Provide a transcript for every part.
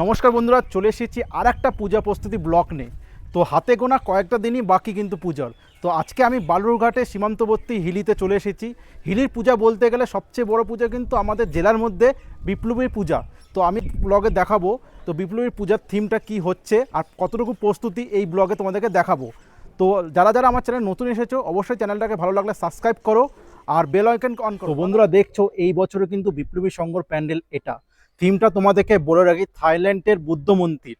নমস্কার বন্ধুরা, চলে এসেছি আর একটা পূজা প্রস্তুতি ব্লক নিয়ে। তো হাতে গোনা কয়েকটা দিনই বাকি কিন্তু পূজার। তো আজকে আমি বালুরঘাটে সীমান্তবর্তী হিলিতে চলে এসেছি। হিলির পূজা বলতে গেলে সবচেয়ে বড় পূজা কিন্তু আমাদের জেলার মধ্যে বিপ্লবীর পূজা। তো আমি ব্লগে দেখাবো, তো বিপ্লবীর পূজার থিমটা কি হচ্ছে আর কতটুকু প্রস্তুতি এই ব্লগে তোমাদেরকে দেখাবো। তো যারা যারা আমার চ্যানেল নতুন এসেছ, অবশ্যই চ্যানেলটাকে ভালো লাগলে সাবস্ক্রাইব করো আর বেল আইকন অন করো। বন্ধুরা, দেখছ, এই বছরে কিন্তু বিপ্লবী সংঘর প্যান্ডেল এটা। থিমটা তোমাদেরকে বলে রাখি, থাইল্যান্ডের বুদ্ধ মন্দির।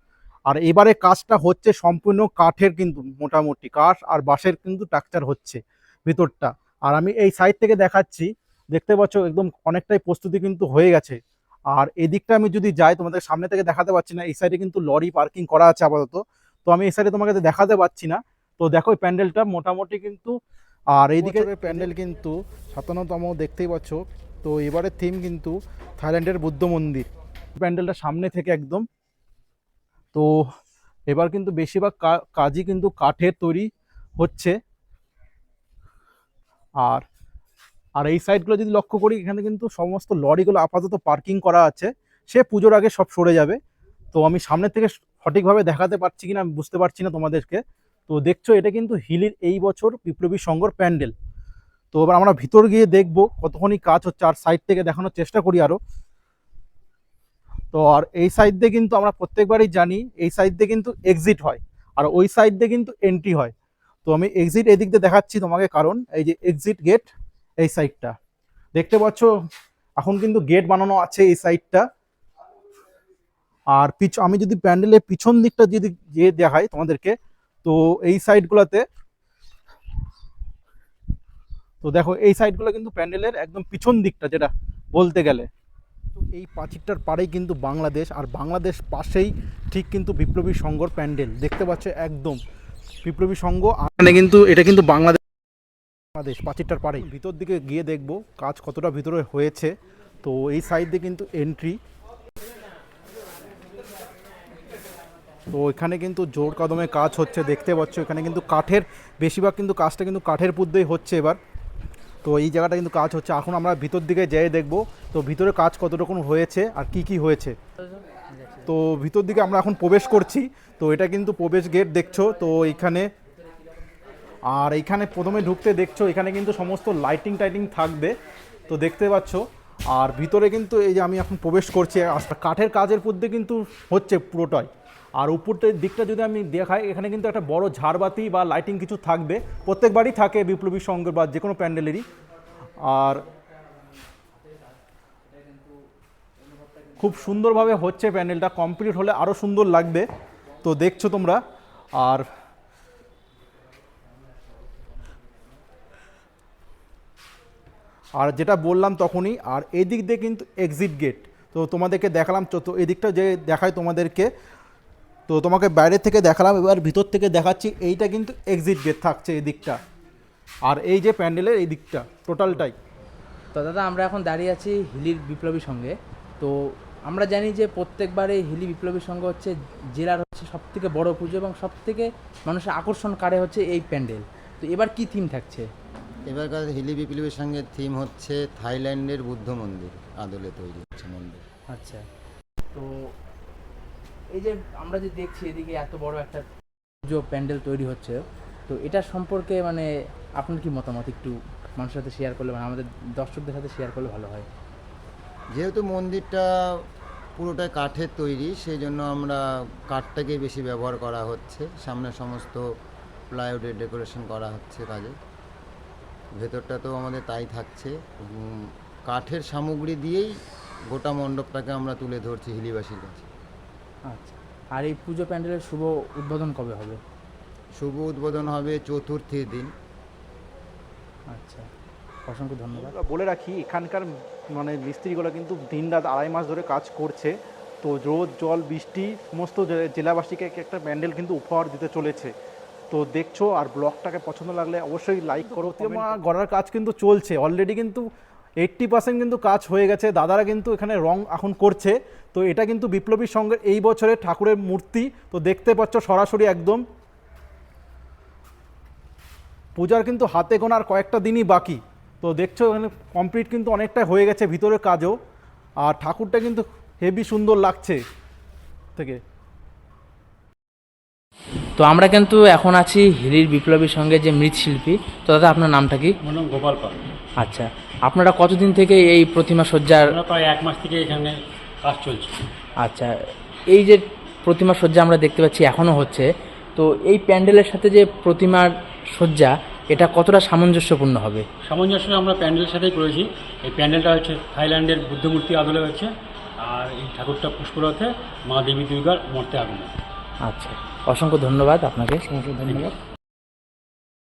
আর এবারে কাজটা হচ্ছে সম্পূর্ণ কাঠের কিন্তু, মোটামুটি কাঠ আর বাঁশের কিন্তু টাকচার হচ্ছে ভিতরটা। আর আমি এই সাইড থেকে দেখাচ্ছি, দেখতে পাচ্ছ একদম অনেকটাই প্রস্তুতি কিন্তু হয়ে গেছে। আর এদিকটা আমি যদি যাই, তোমাদের সামনে থেকে দেখাতে পাচ্ছি না, এই সাইডে কিন্তু লরি পার্কিং করা আছে আপাতত। তো আমি এই সাইডে তোমাকে দেখাতে পাচ্ছি না। তো দেখো এই প্যান্ডেলটা মোটামুটি কিন্তু, আর এইদিকে প্যান্ডেল কিন্তু সাতান্নতম দেখতেই পাচ্ছ। তো এবারের থিম কিন্তু থাইল্যান্ডের বুদ্ধ মন্দির। প্যান্ডেলটা সামনে থেকে একদম। তো এবার কিন্তু বেশিরভাগ কাজই কিন্তু কাঠের তৈরি হচ্ছে। আর আর এই সাইডগুলো যদি লক্ষ্য করি, এখানে কিন্তু সমস্ত লরিগুলো আপাতত পার্কিং করা আছে। সে পুজোর আগে সব সরে যাবে। তো আমি সামনে থেকে সঠিকভাবে দেখাতে পারছি কিনা আমি বুঝতে পারছি না তোমাদেরকে। তো দেখছ, এটা কিন্তু হিলির এই বছর বিপ্লবী সংঘর প্যান্ডেল। তো এবার আমরা ভিতর গিয়ে দেখব কতক্ষণই কাজ হচ্ছে আর সাইড থেকে দেখানোর চেষ্টা করি আরও। তো আর এই সাইড দিয়ে কিন্তু আমরা প্রত্যেকবারই জানি, এই সাইড দিয়ে কিন্তু এক্সিট হয় আর ওই সাইড দিয়ে কিন্তু এন্ট্রি হয়। তো আমি এক্সিট এদিক দিয়ে দেখাচ্ছি তোমাকে কারণ, এই যে এক্সিট গেট এই সাইডটা দেখতে পাচ্ছ, এখন কিন্তু গেট বানানো আছে এই সাইডটা আর পিছ আমি যদি প্যান্ডেলের পিছন দিকটা যদি যে দেখাই তোমাদেরকে, তো এই সাইডগুলোতে তো দেখো এই সাইডগুলো কিন্তু প্যান্ডেলের একদম পিছন দিকটা যেটা বলতে গেলে। তো এই পাঁচিরটার পাড়েই কিন্তু বাংলাদেশ আর বাংলাদেশ পাশেই ঠিক কিন্তু বিপ্লবী সংঘর প্যান্ডেল। দেখতে পাচ্ছ একদম বিপ্লবী সংঘ এখানে কিন্তু এটা কিন্তু বাংলাদেশ বাংলাদেশ পাঁচিরটার পাড়েই। ভিতর দিকে গিয়ে দেখব কাজ কতটা ভিতরে হয়েছে। তো এই সাইড দিয়ে কিন্তু এন্ট্রি তো এখানে কিন্তু জোর কদমে কাজ হচ্ছে দেখতে পাচ্ছ এখানে কিন্তু কাঠের বেশিরভাগ কিন্তু কাজটা কিন্তু কাঠের পুদ্দেই হচ্ছে এবার। তো এই জায়গাটা কিন্তু কাজ হচ্ছে। এখন আমরা ভিতর দিকে যেয়ে দেখব, তো ভিতরে কাজ কতটুকু হয়েছে আর কি কি হয়েছে। তো ভিতর দিকে আমরা এখন প্রবেশ করছি, তো এটা কিন্তু প্রবেশ গেট দেখছ, তো এইখানে আর এইখানে প্রথমে ঢুকতে দেখছ, এখানে কিন্তু সমস্ত লাইটিং টাইটিং থাকবে, তো দেখতে পাচ্ছ। আর ভিতরে কিন্তু এই যে আমি এখন প্রবেশ করছি, আর কাঠের কাজের মধ্যে কিন্তু হচ্ছে পুরোটাই। আর উপরটার দিকটা যদি আমি দেখাই, এখানে কিন্তু একটা বড় ঝাড়বাতি বা লাইটিং কিছু থাকবে। প্রত্যেকবারই থাকে বিপ্লবী সঙ্গের বা যে কোনো প্যান্ডেলেরই। আর খুব সুন্দরভাবে হচ্ছে প্যান্ডেলটা কমপ্লিট হলে আরও সুন্দর লাগবে। তো দেখছ তোমরা। আর আর যেটা বললাম তখনই, আর এই দিক দিয়ে কিন্তু এক্সিট গেট তো তোমাদেরকে দেখালাম তো এদিকটা যে দেখায় তোমাদেরকে তো তোমাকে বাইরে থেকে দেখালাম এবার ভিতর থেকে দেখাচ্ছি এইটা কিন্তু এক্সিট গেট থাকছে এই দিকটা আর এই যে প্যান্ডেলের এই দিকটা টোটালটাই তো দাদা আমরা এখন দাঁড়িয়ে আছি হিলির বিপ্লবী সঙ্গে। তো আমরা জানি যে প্রত্যেকবারে হিলি বিপ্লবী সংঘ হচ্ছে জেলার হচ্ছে সব থেকে বড়ো পুজো এবং সব থেকে মানুষের আকর্ষণ কারে হচ্ছে এই প্যান্ডেল। তো এবার কি থিম থাকছে? এবারকার হিলি বিপ্লবীর সঙ্গে থিম হচ্ছে থাইল্যান্ডের বুদ্ধ মন্দির আদলে তৈরি হচ্ছে মন্দির। আচ্ছা। তো এই যে আমরা যে দেখছি এদিকে এত বড় একটা পুজো প্যান্ডেল তৈরি হচ্ছে, তো এটা সম্পর্কে মানে আপনার কি মতামত একটু মানুষের সাথে শেয়ার করলে মানে আমাদের দর্শকদের সাথে শেয়ার করলে ভালো হয়? যেহেতু মন্দিরটা পুরোটাই কাঠের তৈরি, সেই জন্য আমরা কাঠটাকেই বেশি ব্যবহার করা হচ্ছে। সামনে সমস্ত প্লাইউডের ডেকোরেশন করা হচ্ছে কাজে। ভেতরটা তো আমাদের তাই থাকছে। কাঠের সামগ্রী দিয়েই গোটা মণ্ডপটাকে আমরা তুলে ধরছি হিলিবাসীর কাছে। আচ্ছা। আর এই পুজো প্যান্ডেলের শুভ উদ্বোধন কবে হবে? শুভ উদ্বোধন হবে চতুর্থীর দিন। আচ্ছা অসংখ্য ধন্যবাদ। বলে রাখি এখানকার মানে মিস্ত্রিগুলো কিন্তু দিন রাত আড়াই মাস ধরে কাজ করছে। তো রোদ জল বৃষ্টি সমস্ত জেলাবাসীকে এক একটা প্যান্ডেল কিন্তু উপহার দিতে চলেছে। তো দেখছ আর ব্লগটাকে পছন্দ লাগলে অবশ্যই লাইক করো প্রতিমা গড়ার কাজ কিন্তু চলছে। অলরেডি কিন্তু এইট্টি পার্সেন্ট কিন্তু কাজ হয়ে গেছে দাদারা কিন্তু এখানে রং এখন করছে। তো এটা কিন্তু বিপ্লবী সঙ্গে এই বছরের ঠাকুরের মূর্তি। তো দেখতে পাচ্ছ সরাসরি একদম। পূজার কিন্তু হাতে গোনার কয়েকটা দিনই বাকি। তো দেখছ এখানে কমপ্লিট কিন্তু অনেকটা হয়ে গেছে ভিতরের কাজও। আর ঠাকুরটা কিন্তু হেভি সুন্দর লাগছে থেকে। তো আমরা কিন্তু এখন আছি হিলির বিপ্লবীর সঙ্গে যে মৃৎশিল্পী। তো দাদা আপনার নামটা কি? গোপাল পাল। আচ্ছা আপনারা কতদিন থেকে এই প্রতিমা সজ্জার প্রায় এক মাস থেকে এখানে কাজ চলছে। আচ্ছা এই যে প্রতিমা সজ্জা আমরা দেখতে পাচ্ছি এখনও হচ্ছে তো এই প্যান্ডেলের সাথে যে প্রতিমার সজ্জা এটা কতটা সামঞ্জস্যপূর্ণ হবে? সামঞ্জস্য আমরা প্যান্ডেলের সাথেই করেছি। এই প্যান্ডেলটা হচ্ছে থাইল্যান্ডের বুদ্ধমূর্তি আদলে হচ্ছে আর এই ঠাকুরটা পুষ্পরথে মা দেবী দুর্গার মর্তে আগমন। আচ্ছা অসংখ্য ধন্যবাদ আপনাকে। ধন্যবাদ।